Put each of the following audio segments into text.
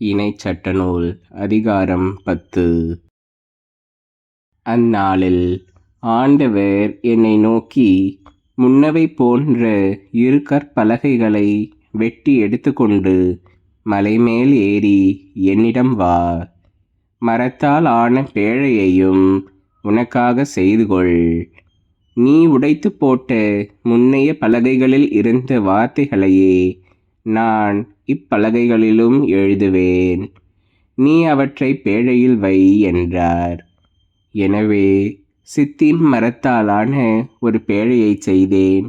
இணைச்சட்ட நூல் அதிகாரம் பத்து. அந்நாளில் ஆண்டவர் என்னை நோக்கி முன்னவை போன்ற இரு கற்பலகைகளை வெட்டி எடுத்துக்கொண்டு மலைமேல் ஏறி என்னிடம் வா. மரத்தால் ஆன பேழையையும் உனக்காக செய்து கொள் நீ உடைத்து போட்ட முன்னைய பலகைகளில் இருந்த வார்த்தைகளையே நான் இப்பலகைகளிலும் எழுதுவேன். நீ அவற்றை பேழையில் வை என்றார். எனவே சித்தின் மரத்தாலான ஒரு பேழையை செய்தேன்.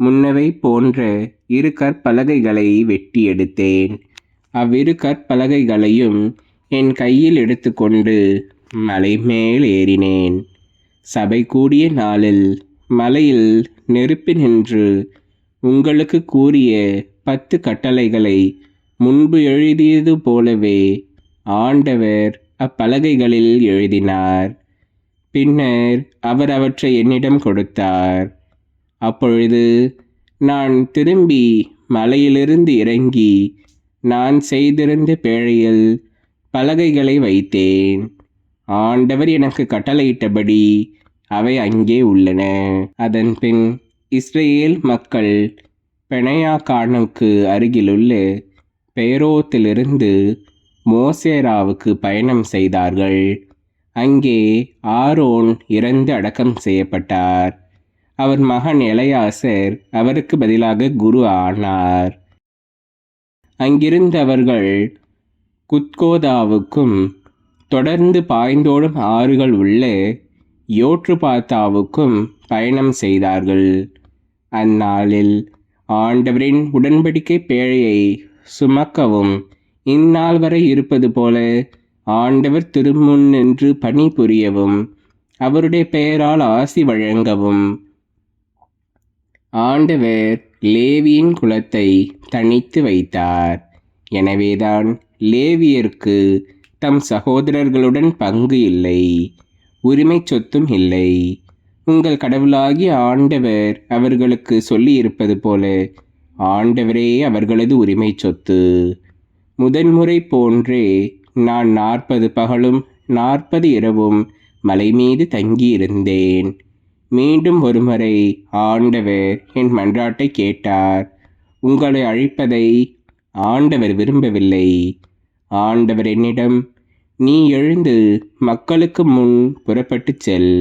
முன்னவை போன்ற இரு கற்பலகைகளை வெட்டி எடுத்தேன். அவ்விரு கற்பலகைகளையும் என் கையில் எடுத்துக்கொண்டு மலை மேல் ஏறினேன். சபை கூடிய நாளில் மலையில் நெருப்பு நின்று உங்களுக்கு கூறிய பத்து கட்டளைகளை முன்பு எழுதியது போலவே ஆண்டவர் அப்பலகைகளில் எழுதினார். பின்னர் அவர் அவற்றை என்னிடம் கொடுத்தார். அப்பொழுது நான் திரும்பி மலையிலிருந்து இறங்கி நான் செய்திருந்த பேழையில் பலகைகளை வைத்தேன். ஆண்டவர் எனக்கு கட்டளையிட்டபடி அவை அங்கே உள்ளன. அதன் பின் இஸ்ரேல் மக்கள் பெனையாக்கானுக்கு அருகிலுள்ள பெயரோத்திலிருந்து மோசேராவுக்கு பயணம் செய்தார்கள். அங்கே ஆரோன் இறந்து அடக்கம் செய்யப்பட்டார். அவர் மகன் எலையாசர் அவருக்கு பதிலாக குரு ஆனார். அங்கிருந்தவர்கள் குத்கோதாவுக்கும் தொடர்ந்து பாய்ந்தோடும் ஆறுகள் உள்ள யோற்றுபாத்தாவுக்கும் பயணம் செய்தார்கள். அந்நாளில் ஆண்டவரின் உடன்படிக்கை பேழையை சுமக்கவும் இந்நாள் வரை இருப்பது போல ஆண்டவர் திருமுன் நின்று பணிபுரியவும் அவருடைய பெயரால் ஆசி வழங்கவும். ஆண்டவர் லேவியின் குலத்தை தனித்து வைத்தார். எனவேதான் லேவியருக்கு தம் சகோதரர்களுடன் பங்கு இல்லை. உரிமை சொத்தும் இல்லை. உங்கள் கடவுளாகிய ஆண்டவர் அவர்களுக்கு சொல்லியிருப்பது போல ஆண்டவரே அவர்களது உரிமை சொத்து. முதன்முறை போன்றே நான் நாற்பது பகலும் நாற்பது இரவும் மலை மீது தங்கியிருந்தேன். மீண்டும் ஒருமுறை ஆண்டவர் என் மன்றாட்டை கேட்டார். உங்களை அழைப்பதை ஆண்டவர் விரும்பவில்லை. ஆண்டவர் என்னிடம் நீ எழுந்து மக்களுக்கு முன் புறப்பட்டுச் செல்.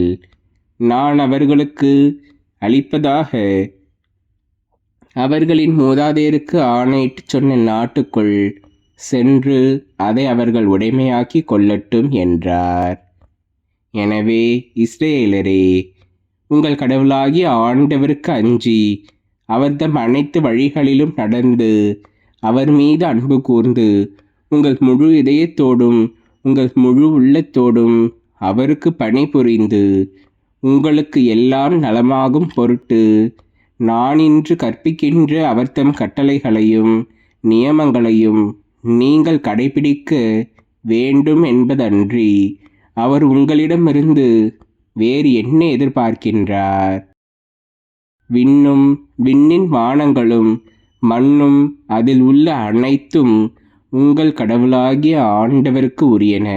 நான் அவர்களுக்கு அளிப்பதாக அவர்களின் மூதாதையருக்கு ஆணையிட்டு சொன்ன நாட்டுக்குள் சென்று அதை அவர்கள் உடைமையாக்கி கொள்ளட்டும் என்றார். எனவே இஸ்ரேலரே உங்கள் கடவுளாகிய ஆண்டவருக்கு அஞ்சி அவர்தம் அனைத்து வழிகளிலும் நடந்து அவர் மீது அன்பு கூர்ந்து உங்கள் முழு இதயத்தோடும் உங்கள் முழு உள்ளத்தோடும் அவருக்கு பணிபுரிந்து உங்களுக்கு எல்லாம் நலமாகும் பொருட்டு நான் இன்று கற்பிக்கின்ற அவர்தம் கட்டளைகளையும் நியமங்களையும் நீங்கள் கடைபிடிக்க வேண்டும் என்பதன்றி அவர் உங்களிடமிருந்து வேறு என்ன எதிர்பார்க்கின்றார்? விண்ணும் விண்ணின் வானங்களும் மண்ணும் அதில் உள்ள அனைத்தும் உங்கள் கடவுளாகிய ஆண்டவருக்கு உரியன.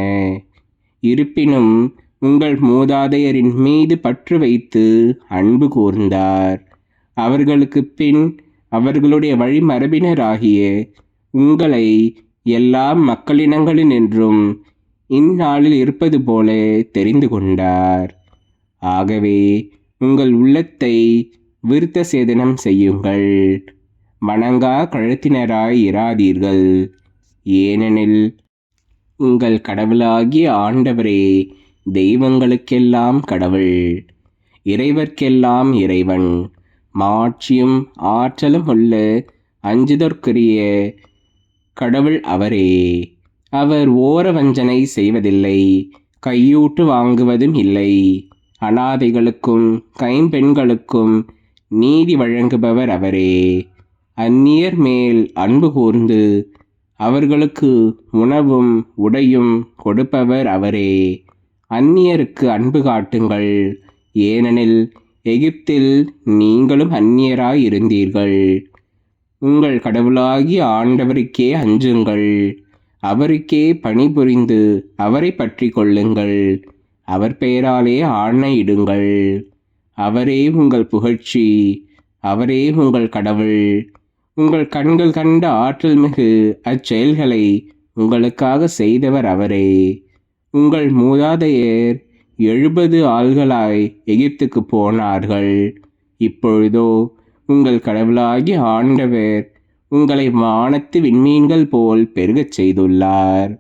இருப்பினும் உங்கள் மூதாதையரின் மீது பற்று வைத்து அன்பு கூர்ந்தார். அவர்களுக்கு பின் அவர்களுடைய வழிமரபினராகிய உங்களை எல்லா மக்களினங்களினின்றும் இந்நாளில் இருப்பது போல தெரிந்து கொண்டார். ஆகவே உங்கள் உள்ளத்தை விருத்த சேதனம் செய்யுங்கள். வணங்கா கழுத்தினராய் இராதீர்கள். ஏனெனில் உங்கள் கடவுளாகிய ஆண்டவரே தெய்வங்களுக்கெல்லாம் கடவுள். இறைவர்க்கெல்லாம் இறைவன். மாட்சியும் ஆற்றலும் உள்ள அஞ்சுதற்குரிய கடவுள் அவரே. அவர் ஓர வஞ்சனை செய்வதில்லை கையூட்டு வாங்குவதும் இல்லை. அனாதைகளுக்கும் கைம்பெண்களுக்கும் நீதி வழங்குபவர் அவரே. அந்நியர் மேல் அன்பு கூர்ந்து அவர்களுக்கு உணவும் உடையும் கொடுப்பவர் அவரே. அந்நியருக்கு அன்பு காட்டுங்கள். ஏனெனில் எகிப்தில் நீங்களும் அந்நியராய் இருந்தீர்கள் உங்கள் கடவுளாகிய ஆண்டவருக்கே அஞ்சுங்கள். அவருக்கே பணிபுரிந்து அவரை பற்றி கொள்ளுங்கள். அவர் பெயராலே ஆணையிடுங்கள் அவரே உங்கள் புகழ்ச்சி. அவரே உங்கள் கடவுள். உங்கள் கண்கள் கண்ட ஆற்றல் மிகு அச்செயல்களை உங்களுக்காக செய்தவர் அவரே. உங்கள் மூதாதையர் எழுபது ஆள்களாய் எகிப்துக்கு போனார்கள். இப்பொழுதோ உங்கள் கடவுளாகிய ஆண்டவர் உங்களை வானத்து விண்மீன்கள் போல் பெருகச் செய்துள்ளார்.